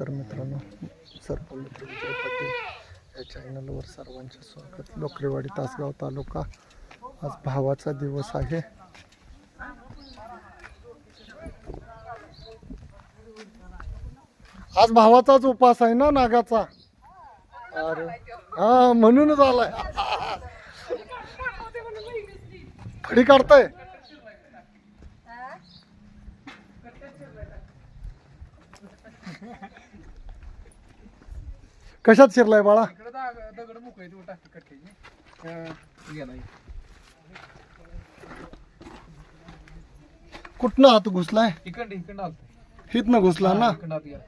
नमस्कार मित्रांनो. सर्व मित्र विजय पाटील या चॅनलवर सर्वांचे स्वागत. लोकरेवाडी तासगाव तालुका आज भावाचा दिवस आहे. आज भावाचाच उपास आहे ना नागाचा? अरे हा म्हणूनच आलाय. फडी काढताय. कशात शिरलाय बाळा? इकडे दा- दगड मोकळे देऊ टाकी कट्ट्याची अं, गेला इथे. कुठनं हात घुसलाय? इकडं इकडं आलतो हितनं घुसला ना? इकडं आत गेला.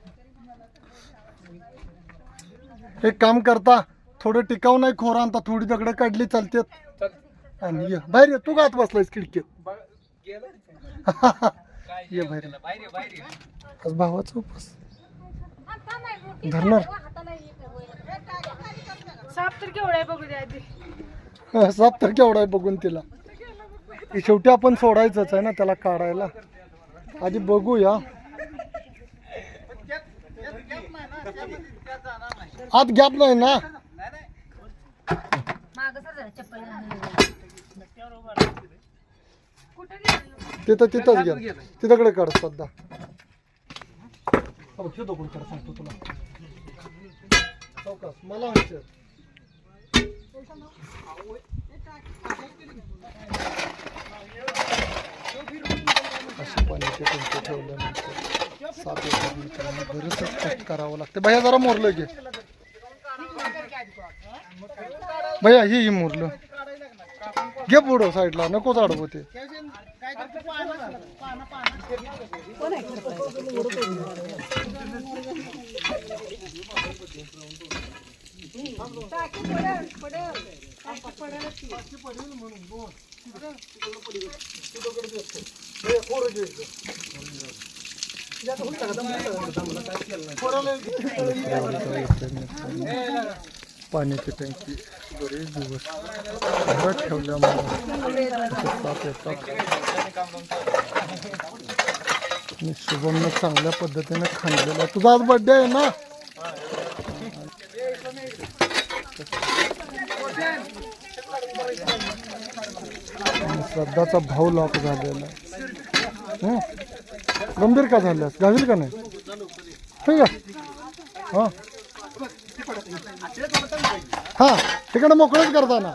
एक काम करता थोडं टिकाव नाही खोर आणता थोडी दगड काढली चालतात चल. आणि ये. बाहेर ये तू गात बसलायस खिडकीत. बघ गेलं ये बाहेर आज भावाचा उपास. धरणार? साप तर केवढा आहे बघू द्या आधी. साप तर केवढा आहे बघून तिला. हे शेवटी आपण सोडायचंच आहे ना त्याला काढायला. आधी बघूया. आत गॅप नाही ना? कुठे गेला तिथं तिथंच घ्या तिथकडे काढ सध्या सांगतो तुला. चौकास मला विचार अशी पाण्याची टंकी ठेवल्यानंतर सात एकर मित्रांनो कष्ट करावं लागतं. भैया जरा मोरलं घे. भैया ही ही मोरलं. घे पुढं साईडला नको चाडवं ते. पाण्याची टंकी. बरेच दिवस घरात ठेवल्यामुळे मी येतात. आणि शुभमनं चांगल्या पद्धतीने खांदलेला तुझा आज बर्थडे आहे ना आणि श्रद्धाचा भाव लॉक झालेला आहे. गंभीर का झाल्यास गावील का नाही? ठीक आहे. हां. हां तिकडे मोकळंच करताना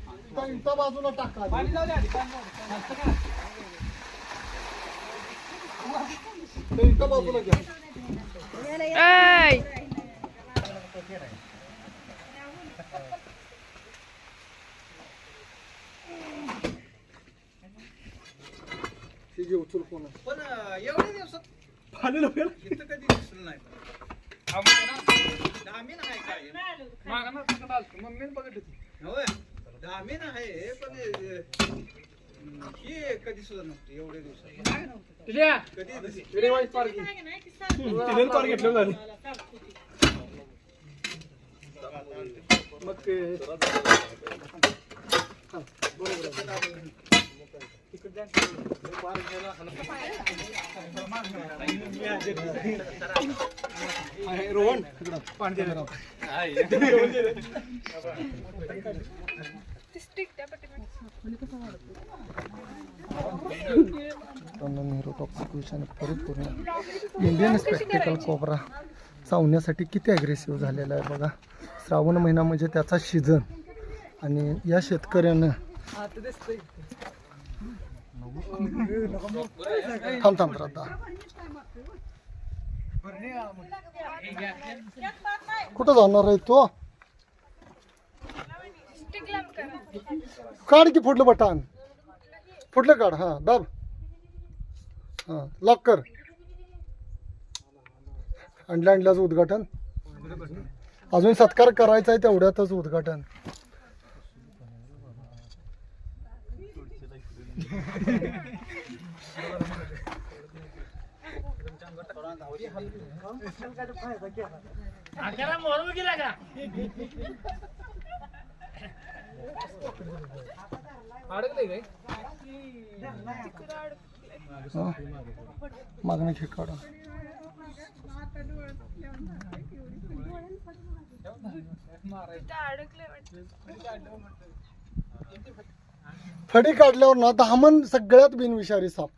हो इथं बाजूला टाका. ते इथं बाजूला घ्या. हे उचल कोण आहे. पण एवढ्या दिवसात इथं कधी दिसलं नाही. दामीन आहे काय मागं ना तिकडं आलतो. मम्मीने बघितलं होती होय. दामीन आहे पण ही कधी सुद्धा एवढ्या दिवसात. कधी मग ते रोहन पाणी दे नेहरू टॉक्सिक आणि परिपूर्ण. इंडियन स्पेक्टिकल कोबरा चावण्यासाठी किती ॲग्रेसिव्ह झालेला आहे बघा. श्रावण महिना म्हणजे त्याचा सीझन आणि या शेतकऱ्यानं थांब थांब राहता कुठं जाणार आहे तो? काढ की फुटलं बटन. फुटलं काढ हा दाब. हा लॉक कर. आणल्या उद्घाटन. अजून सत्कार करायचा आहे तेवढ्यातच उद्घाटन. अडकले काय? काढा. फडी काढल्यावर ना दहामन सगळ्यात बिनविषारी साप.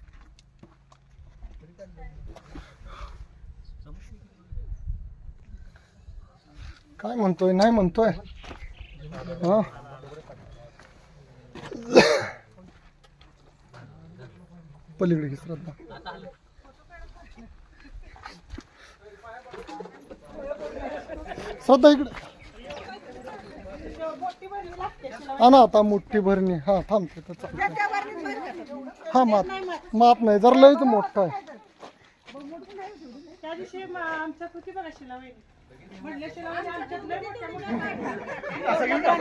काय म्हणतोय नाही म्हणतोय? हा. पलीकडे घे श्रद्धा. श्रद्धा इकडे. हा ना आता मोठी भरणी. हा थांब तिथं चाल. हा मात मात नाही जर लयच मोठा आहे. त्या दिवशी म- आमच्या कृती बघा. म्हणले आमच्यात लय मोठ्या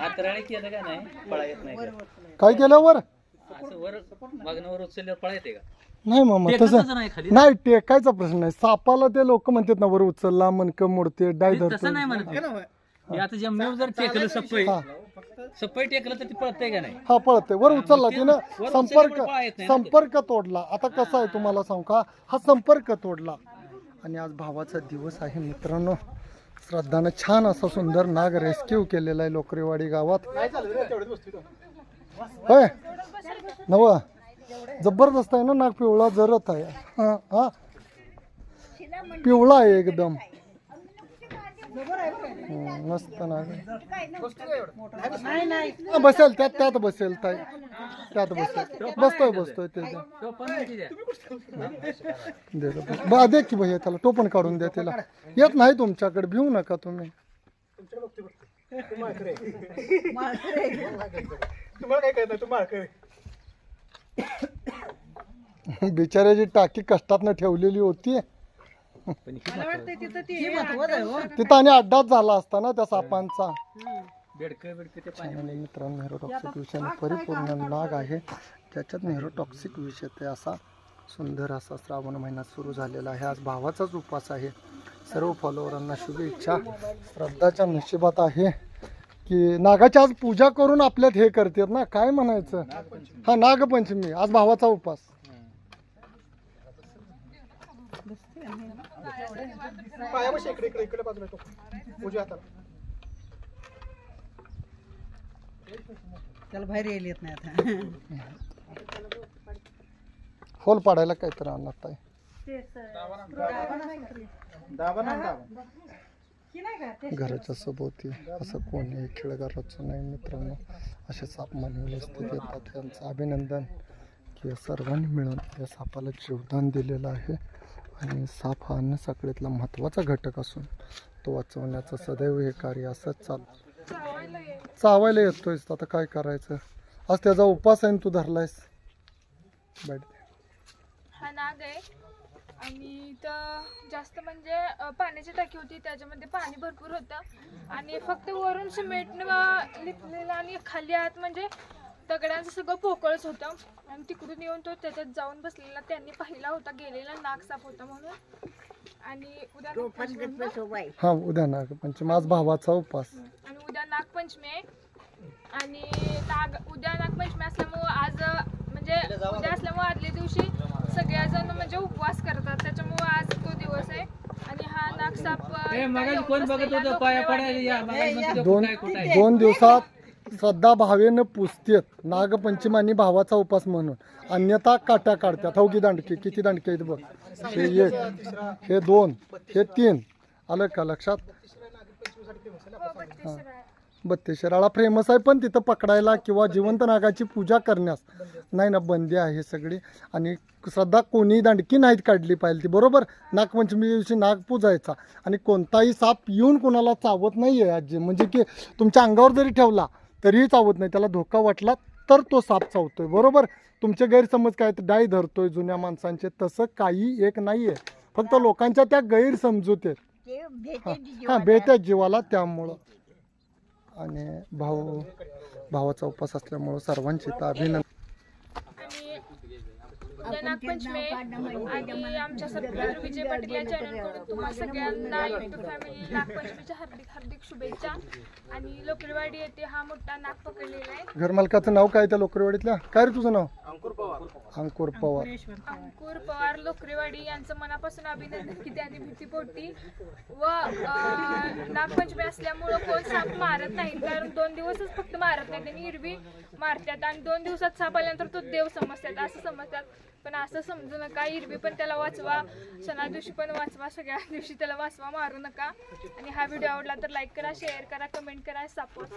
आतराळी केलं का नाही? पळा येत नाही का? काय केल्यावर असं वर मागण्यावर उचलल्यावर पळा येते का? नाही मामा टेकतच तसं नाही खाली. नाही टेकायचा प्रश्न नाही. सापाला ते लोक म्हणतात ना वर उचलला मनकं मोडते डाय धरतो तसं नाही म्हणत. हे आता जमल्यावर जर टेकलं सप्पई हा. सप्पई टेकलं तर ते पळतंय का नाही? हा पळते वर उचलला तिनं वर संपर्क उचलल्यावर पळा येत नाही ना ते. संपर्क तोडला. आता कसं आहे तुम्हाला सांगू का? हा संपर्क तोडला. आणि आज भावाचा दिवस आहे. मित्रांनो श्रद्धानं छान असा सुंदर नाग रेस्क्यू केलेला आहे लोकरेवाडी गावात. होय? नव? जबरदस्त आहे ना नाग पिवळा? जरत आहे. हा पिवळा आहे एकदम. मस्त नाग आहे. नाही नाही. हा, बसेल त्यात त्यात बसेल ताई. त्यात बसेल. बसतोय बसतोय त्याच्या तो. पण माहिती द्या दे दे. बा दे की भैया त्याला तो पण काढून द्या त्याला. येत नाही तुमच्याकडे भिवू नका तुम्ही. तुम्हाला काय कळत तू माळकर बिचाऱ्याची टाकी कष्टातनं ठेवलेली होती. मला वाटतं तिथं ती तिथं आणि अड्डाच झाला असता ना त्या सापांचा. बेडकं बेडकं ते पाणी आणि मित्रांनो नेहरोटॉक्सिक विषयाने परिपूर्ण नाग आहे. त्याच्यात नेहरोटॉक्सिक विषय असा सुंदर असा श्रावण महिना सुरू झालेला आहे. आज भावाचाच उपवास आहे. सर्व फॉलोवरांना शुभेच्छा. श्रद्धाच्या नशिबात आहे की नागाची आज पूजा करून आपल्यात हे करतात ना? काय म्हणायचं? हा नागपंचमी. आज भावाचा उपवास. पायापाशी इकडे इकडे इकडे बाजूला टोक. उजव्या हाताला. त्याला बाहेर येईल येत नाही आता. होल पाडायला काहीतरी आणत आहे दाबा ना दाबा. घराच्या सभोवती असं कोणी खेळगाराचं नाही मित्रांनो. असे साप मानलेले स्थित येतात त्यांचं अभिनंदन. की सर्वांनी मिळून या सापाला जीवदान दिलेलं आहे. आणि साप हा अन्न साखळीतला महत्त्वाचा घटक असून तो वाचवण्याचं सदैव हे कार्य असंच चालू. चावायला चावायला येतोयस आता काय करायचं? आज त्याचा उपास आहे तू धरलायस? बैठ हा नाग आहे. आणि तर जास्त म्हणजे पाण्याची टाकी होती त्याच्यामध्ये पाणी भरपूर होतं. आणि फक्त वरून सिमेंट लिपलेलं आणि खाली आत म्हणजे दगडांचं सगळं पोकळच होतं. आणि तिकडून येऊन तो त्याच्यात जाऊन बसलेला. त्यांनी पाहिला होता गेलेला नाग साप होता म्हणून. आणि उद्या नागपंचमी होतं. हा उद्या नागपंचमी. आज भावाचा उपास आणि उद्या नागपंचमी आहे. आणि नाग उद्या नागपंचमी असल्यामुळं आज म्हणजे उद्या असल्यामुळं आदल्या दिवशी सगळेजण म्हणजे उपवास करतात. त्याच्यामुळं आज तो दिवस आहे. आणि हा नागसाप दोन. दोन दिवसात सध्या भावेनं पुजतेत नागपंचमानी भावाचा उपास म्हणून. अन्यथा काट्या काढतात हो की दांडके? किती दांडके आहेत बघ. हे एक हे दोन हे तीन. आलं का लक्षात? हां. बत्तीस आहे. फेमस आहे पण तिथं पकडायला किंवा जिवंत नागाची पूजा करण्यास. नाही ना बंदी आहे सगळी. आणि श्रद्धा कोणी दांडकी नाहीत काढली पाहिजे ती. बरोबर? नागपंचमी दिवशी नाग पूजायचा. आणि कोणताही साप येऊन कोणाला चावत नाही आहे आजी. म्हणजे की तुमच्या अंगावर जरी ठेवला तरीही चावत नाही. त्याला धोका वाटला तर तो साप चावतोय. बरोबर? तुमचे गैरसमज काय? तर डाय धरतोय जुन्या माणसांचे. तसं काही एक नाही आहे फक्त लोकांच्या त्या गैरसमजूत हां. हां बेत्याच जीवाला त्यामुळं. आणि भाऊ भावाचा उपवास असल्यामुळं सर्वांचे तर अभिनंदन. उद्या नागपंचमी आहे. आणि आमच्या सबस्क्रायबर विजय पाटील या चॅनलकडून तुम्हा सगळ्यांना युट्यूब फॅमिली नागपंचमीच्या हार्दिक हार्दिक शुभेच्छा. आणि लोकरीवाडी येथे हा मोठा नाग पकडलेला आहे. घरमालकाचं नाव काय त्या लोकरवाडीतल्या? काय रे तुझं नाव? अंकुर पवार. अंकुर पवार. अंकुर पवार लोकरेवाडी यांचं मनापासून अभिनंदन की त्यांनी भीतीपोटी व अं, नागपंचमी असल्यामुळं कोण साप मारत नाही. कारण दोन दिवसच फक्त मारत नाही. त्यांनी हिरवी मारतात आणि दोन दिवसात साप आल्यानंतर तो देव समजतात. असं समजतात. पण असं समजू नका इरवी पण त्याला वाचवा सणा दिवशी पण वाचवा सगळ्या दिवशी त्याला वाचवा मारू नका. आणि हा व्हिडिओ आवडला तर लाईक करा शेअर करा कमेंट करा सपोर्ट